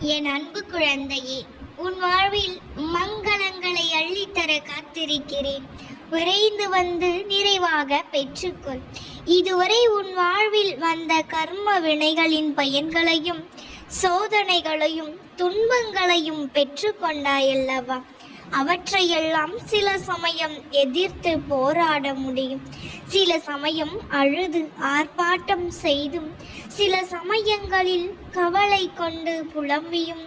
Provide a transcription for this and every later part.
என் அன்பு குழந்தையே உன் வாழ்வில் மங்களங்களை அள்ளித்தர காத்திருக்கிறேன். விரைந்து வந்து நிறைவாக பெற்றுக்கொள். இதுவரை உன் வாழ்வில் வந்த கர்ம வினைகளின் பயன்களையும் சோதனைகளையும் துன்பங்களையும் பெற்றுக்கொண்டாயல்லவா? அவற்றையெல்லாம் சில சமயம் எதிர்த்து போராட முடியும். சில சமயம் அழுது ஆர்ப்பாட்டம் செய்தும் சில சமயங்களில் கவலை கொண்டு புலம்பியும்.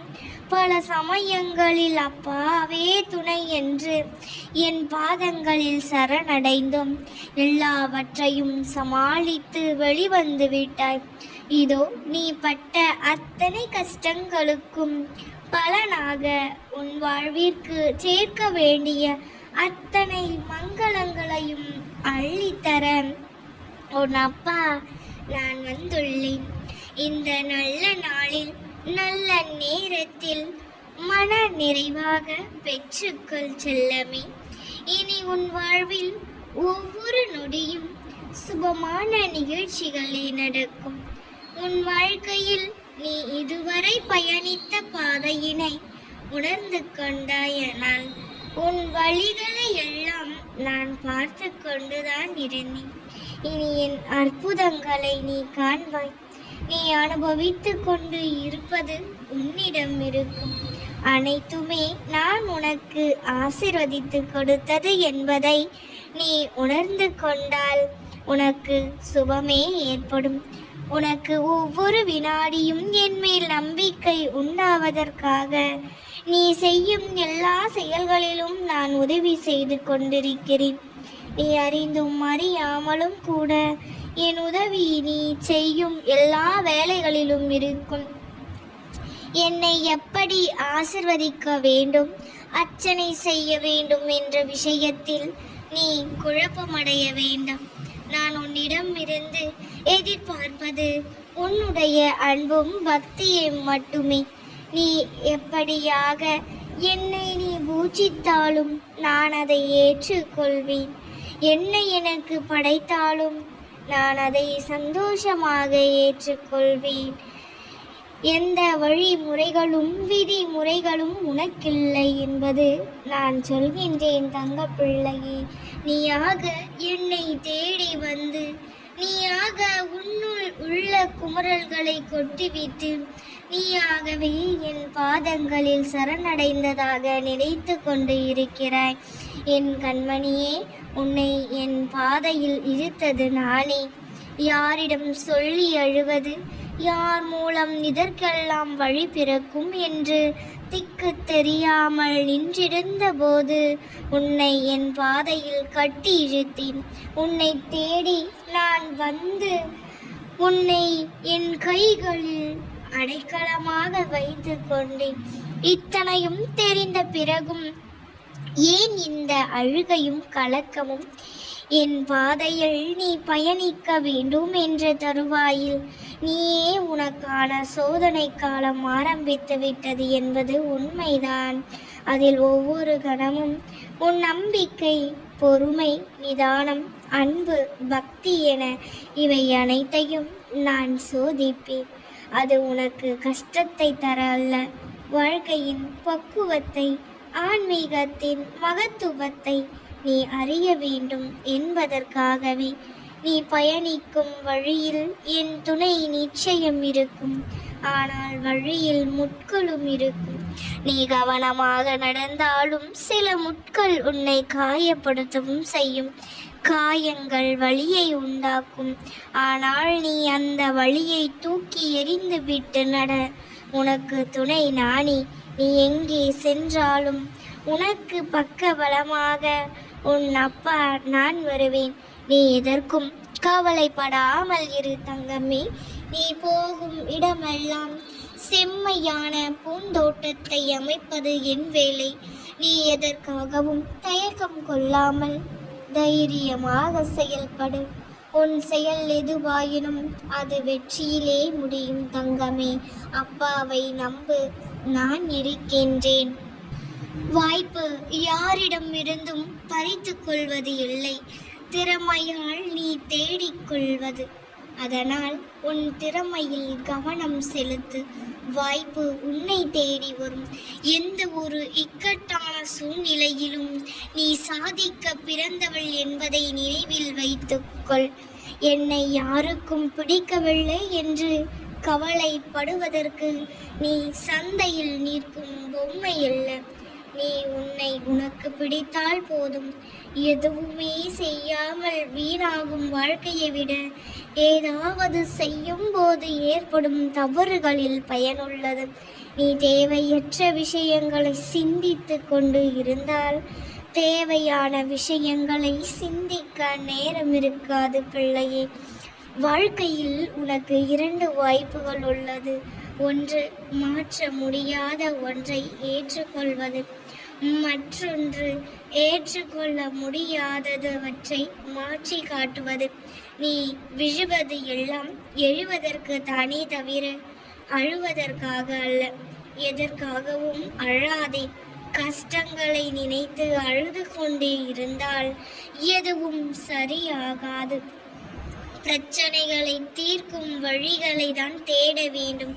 பல சமயங்களில் அப்பாவே துணை என்று என் பாதங்களில் சரணடைந்தும். எல்லாவற்றையும் சமாளித்து வெளிவந்து விட்டாய் இதோ நீ பட்ட அத்தனை கஷ்டங்களுக்கும் பலனாக உன் வாழ்விற்கு சேர்க்க வேண்டிய அத்தனை மங்களங்களையும் அள்ளித்தர. உன் அப்பா நான் வந்துள்ளேன். இந்த நல்ல நாளில் நல்ல நேரத்தில் மன நிறைவாக பெற்றுக்கொள் செல்லமே. இனி உன் வாழ்வில் ஒவ்வொரு நொடியும் சுபமான நிகழ்ச்சிகளே நடக்கும். உன் வாழ்க்கையில் நீ இதுவரை பயணித்த பாதையினை உணர்ந்து கொண்டாயனால் உன் வழிகளை எல்லாம் நான் பார்த்து கொண்டுதான் இருந்தேன். இனி என் அற்புதங்களை நீ காண்பாய். நீ அனுபவித்துக் கொண்டு இருப்பது உன்னிடம் இருக்கும். அனைத்துமே நான் உனக்கு ஆசிர்வதித்து கொடுத்தது என்பதை நீ உணர்ந்து கொண்டால் உனக்கு சுபமே ஏற்படும். உனக்கு ஒவ்வொரு வினாடியும் என் மேல் நம்பிக்கை உண்டாவதற்காக நீ செய்யும் எல்லா செயல்களிலும் நான் உதவி செய்து கொண்டிருக்கிறேன். நீ அறிந்தும் அறியாமலும் கூட என் உதவி நீ செய்யும் எல்லா வேலைகளிலும் இருக்கும். என்னை எப்படி ஆசிர்வதிக்க வேண்டும் அர்ச்சனை செய்ய வேண்டும் என்ற விஷயத்தில் நீ குழப்பமடைய வேண்டாம். நான் உன்னிடம் இருந்து எதிர்பார்ப்பது உன்னுடைய அன்பும் பக்தியும் மட்டுமே. நீ எப்படியாக என்னை நீ பூஜித்தாலும் நான் அதை ஏற்றுக்கொள்வேன். என்னை எனக்கு படைத்தாலும் நான் அதை சந்தோஷமாக ஏற்றுக்கொள்வேன். எந்த வழிமுறைகளும் விதிமுறைகளும் உனக்கில்லை என்பது நான் சொல்கின்றேன் தங்கப்பிள்ளையே. நீயாக என்னை தேடி வந்து நீயாக உன்னுள் உள்ள குமரல்களை கொட்டிவிட்டு நீயாகவே என் பாதங்களில் சரணடைந்ததாக நினைத்து கொண்டு இருக்கிறாய். என் கண்மணியே உன்னை என் பாதையில் இழுத்தது நானே. யாரிடம் சொல்லி அழுவது? யார் மூலம் இதற்கெல்லாம் வழி பிறக்கும் என்று திக்கு தெரியாமல் நின்றிருந்த போது உன்னை என் பாதையில் கட்டி இழுத்தேன். உன்னை தேடி நான் வந்து உன்னை என் கைகளில் அடைக்கலமாக வைத்து கொண்டேன். இத்தனையும் தெரிந்த பிறகும் ஏன் இந்த அழுகையும் கலக்கமும் என் பாதையில் நீ பயணிக்க வேண்டும் என்ற தருவாயில். நீயே உனக்கான சோதனை காலம் ஆரம்பித்து விட்டது என்பது உண்மைதான். அதில் ஒவ்வொரு கணமும் உன் நம்பிக்கை பொறுமை நிதானம் அன்பு பக்தி என இவை அனைத்தையும் நான் சோதிப்பேன். அது உனக்கு கஷ்டத்தை தர அல்ல. வாழ்க்கையின் பக்குவத்தை ஆன்மீகத்தின் மகத்துவத்தை நீ அறிய வேண்டும் என்பதற்காகவே நீ பயணிக்கும் வழியில் என் துணை நிச்சயம் இருக்கும். ஆனால் வழியில் முட்களும் இருக்கும். நீ கவனமாக நடந்தாலும் சில முட்கள் உன்னை காயப்படுத்தவும் செய்யும். காயங்கள் வழியை உண்டாக்கும். ஆனால் நீ அந்த வழியை தூக்கி எறிந்து விட்டு நட. உனக்கு துணை நானே. நீ எங்கே சென்றாலும் உனக்கு பக்க பலமாக உன் அப்பா நான் வருவேன். நீ எதற்கும் கவலைப்படாமல் இரு தங்கமே நீ போகும் இடமெல்லாம் செம்மையான பூந்தோட்டத்தை அமைப்பது என் வேலை. நீ எதற்காகவும் தயக்கம் கொள்ளாமல் தைரியமாக செயல்படு. உன் செயல் எதுவாயினும் அது வெற்றியிலே முடியும் தங்கமே. அப்பாவை நம்பு நான் இருக்கின்றேன். வாய்ப்பு யாரிடமிருந்தும் பறித்து கொள்வது இல்லை. திறமையால் நீ தேடிக் கொள்வது. அதனால் உன் திறமையில் கவனம் செலுத்து. வாய்ப்பு உன்னை தேடி வரும். எந்த ஒரு இக்கட்டான சூழ்நிலையிலும் நீ சாதிக்க பிறந்தவள் என்பதை நினைவில் வைத்துக்கொள் என்னை யாருக்கும் பிடிக்கவில்லை என்று கவலைப்படுவதற்கு நீ சந்தையில் நிற்கும் பொம்மை அல்ல. நீ உன்னை உனக்கு பிடித்தால் போதும். எதுவுமே செய்யாமல் வீணாகும் வாழ்க்கையை விட ஏதாவது செய்யும் போது ஏற்படும் தவறுகளில் பயனுள்ளது. நீ தேவையற்ற விஷயங்களை சிந்தித்து கொண்டு இருந்தால் தேவையான விஷயங்களை சிந்திக்க நேரம் இருக்காது பிள்ளையே. வாழ்க்கையில் உனக்கு இரண்டு வாய்ப்புகள் உள்ளது. ஒன்று மாற்ற முடியாத ஒன்றை ஏற்றுக்கொள்வது மற்றொன்று ஏற்றுக்கொள்ள முடியாததவற்றை மாற்றி காட்டுவது. நீ விழுவது எல்லாம் எழுவதற்கு தானே தவிர அழுவதற்காக அல்ல எதற்காகவும் அழாதே. கஷ்டங்களை நினைத்து அழுது கொண்டே இருந்தால் எதுவும் சரியாகாது. பிரச்சனைகளை தீர்க்கும் வழிகளை தான் தேட வேண்டும்.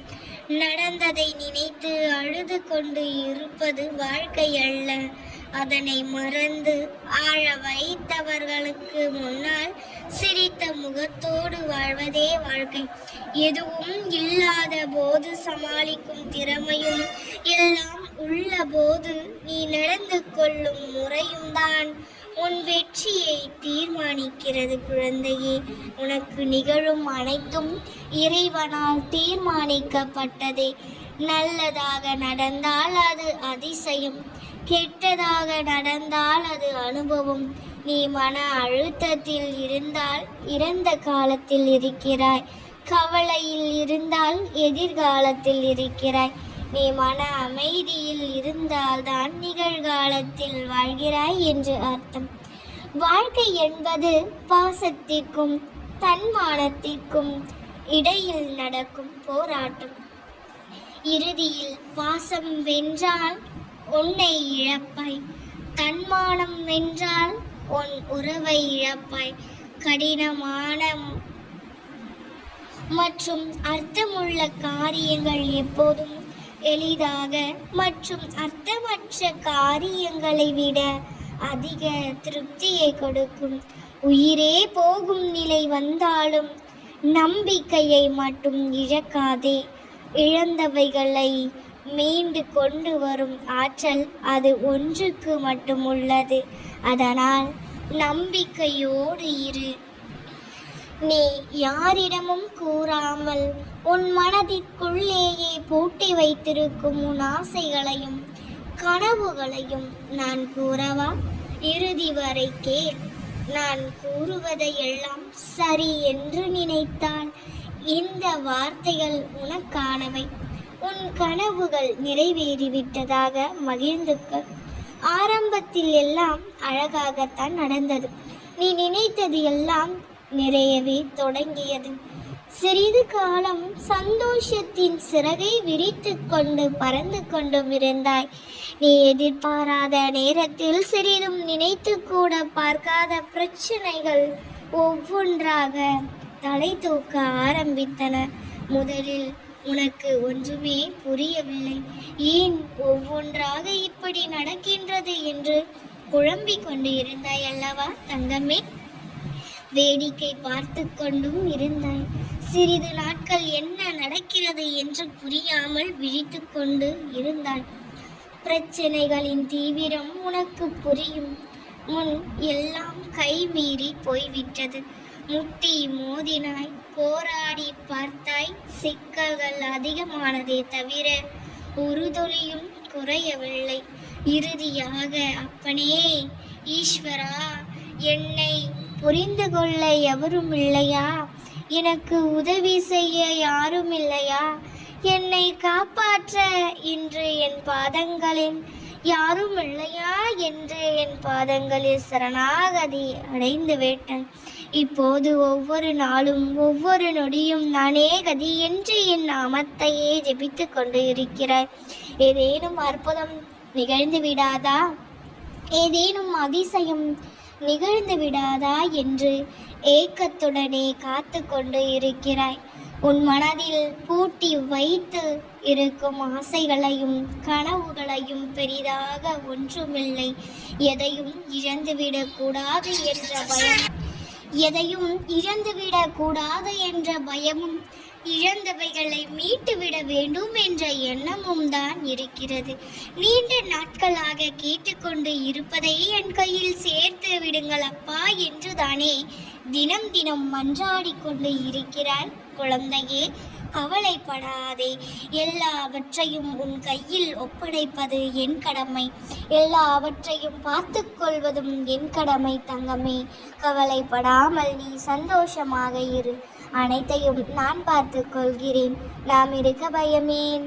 நடந்ததை நினைத்து அழுது கொண்டு இருப்பது வாழ்க்கை அல்ல. அதனை மறந்து ஆழ வைத்தவர்களுக்கு முன்னால் சிரித்த முகத்தோடு வாழ்வதே வாழ்க்கை. எதுவும் இல்லாத போது சமாளிக்கும் திறமையும் எல்லாம் உள்ள போது நீ நடந்து கொள்ளும் முறையும் தான் உன் வெற்றியை தீர்மானிக்கிறது குழந்தையே. உனக்கு நிகழும் அனைத்தும் இறைவனால் தீர்மானிக்கப்பட்டதே. நல்லதாக நடந்தால் அது அதிசயம். கெட்டதாக நடந்தால் அது அனுபவம். நீ மன அழுத்தத்தில் இருந்தால் இறந்த காலத்தில் இருக்கிறாய். கவலையில் இருந்தால் எதிர்காலத்தில் இருக்கிறாய். நீ மன அமைதியில் இருந்தால்தான் நிகழ்காலத்தில் வாழ்கிறாய் என்று அர்த்தம். வாழ்க்கை என்பது பாசத்திற்கும் தன்மானத்திற்கும் இடையில் நடக்கும் போராட்டம். இறுதியில் பாசம் வென்றால் உன்னை இழப்பாய். தன்மானம் வென்றால் உன் உறவை இழப்பாய். கடினமான மற்றும் அர்த்தமுள்ள காரியங்கள் எப்போதும் எளிதாக மற்றும் அர்த்தமற்ற காரியங்களை விட அதிக திருப்தியை கொடுக்கும். உயிரே போகும் நிலை வந்தாலும் நம்பிக்கையை மட்டும் இழக்காதே. இழந்தவைகளை மீண்டு கொண்டு வரும் ஆற்றல் அது ஒன்றுக்கு மட்டும் உள்ளது. அதனால் நம்பிக்கையோடு இரு. நீ யாரிடமும் கூறாமல் உன் மனதிற்குள்ளேயே பூட்டி வைத்திருக்கும் உன் ஆசைகளையும் கனவுகளையும் நான் கூறவா? இறுதி வரை கேள். நான் கூறுவதையெல்லாம் சரி என்று நினைத்தால் இந்த வார்த்தைகள் உனக்கானவை. உன் கனவுகள் நிறைவேறிவிட்டதாக மகிழ்ந்துக்க ஆரம்பத்தில் எல்லாம் அழகாகத்தான் நடந்தது. நீ நினைத்தது எல்லாம் நிறையவே தொடங்கியது. சிறிது காலம் சந்தோஷத்தின் சிறகை விரித்து கொண்டு பறந்து கொண்டும் இருந்தாய். நீ எதிர்பாராத நேரத்தில் சிறிதும் நினைத்து கூட பார்க்காத பிரச்சனைகள் ஒவ்வொன்றாக தலை தூக்க ஆரம்பித்தன. முதலில் உனக்கு ஒன்றுமே புரியவில்லை. ஏன் ஒவ்வொன்றாக இப்படி நடக்கின்றது என்று குழம்பிக் கொண்டு இருந்தாய் அல்லவா தங்கமே? வேடிக்கை பார்த்து கொண்டும் இருந்தாய். சிறிது நாட்கள் என்ன நடக்கிறது என்று புரியாமல் விழித்து கொண்டு இருந்தாய். பிரச்சனைகளின் தீவிரம் உனக்கு புரியும். முன் எல்லாம் கைமீறி போய்விட்டது. முட்டி மோதினாய். போராடி பார்த்தாய் சிக்கல்கள் அதிகமானதே தவிர ஒரு துளியும் குறையவில்லை. இறுதியாக அப்பனே ஈஸ்வரா என்னை புரிந்து கொள்ள எவரும் இல்லையா எனக்கு உதவி செய்ய யாரும் இல்லையா என்னை காப்பாற்ற இன்று என் பாதங்களில் யாரும் இல்லையா என்று என் பாதங்களில் சரணாகதி அடைந்து விட்டேன். இப்போது ஒவ்வொரு நாளும் ஒவ்வொரு நொடியும் நானே கதி என்று என் நாமத்தையே ஜெபித்து கொண்டு இருக்கிறேன். ஏதேனும் அற்புதம் நிகழ்ந்து விடாதா? ஏதேனும் அதிசயம் நிகழ்ந்து விடாதா என்று ஏக்கத்துடனே காத்து கொண்டு இருக்கிறாய். உன் மனதில் பூட்டி வைத்து இருக்கும் ஆசைகளையும் கனவுகளையும் பெரிதாக ஒன்றுமில்லை. எதையும் இழந்துவிடக்கூடாது என்ற பயம். எதையும் இழந்துவிடக்கூடாது என்ற பயமும் இழந்தவைகளை மீட்டுவிட வேண்டும் என்ற எண்ணமும் தான் இருக்கிறது. நீண்ட நாட்களாக கேட்டுக்கொண்டு இருப்பதை என் கையில் சேர்த்து விடுங்கள் அப்பா என்று தானே தினம் தினம் மன்றாடி கொண்டு இருக்கிறாள் குழந்தையே. கவலைப்படாதே. எல்லாவற்றையும் உன் கையில் ஒப்படைப்பது என் கடமை. எல்லாவற்றையும் பார்த்து கொள்வதும் என் கடமை தங்கமே. கவலைப்படாமல் நீ சந்தோஷமாக இரு. அனைத்தையும் நான் பார்த்து கொள்கிறேன் நாம் இருக்க பயமேன்.